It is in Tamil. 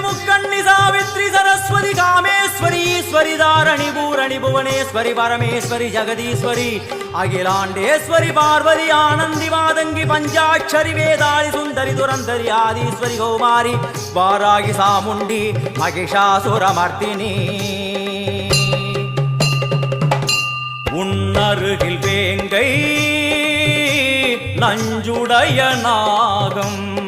முக்கண்ணி சாவித்ரி சரஸ்வதி காமேஸ்வரி ஈஸ்வரி தாரணி பூரணி புவனேஸ்வரி பரமேஸ்வரி ஜெகதீஸ்வரி அகிலாண்டேஸ்வரி பார்வதி ஆனந்தி மாதங்கி பஞ்சாட்சரி வேதாளி சுந்தரி துரந்தரி ஆதீஸ்வரி கௌமாரி வாராகி சாமுண்டி மகிஷாசுரமர்த்தினி. உன்னருகில் வேங்கை நஞ்சுடைய நாகம்.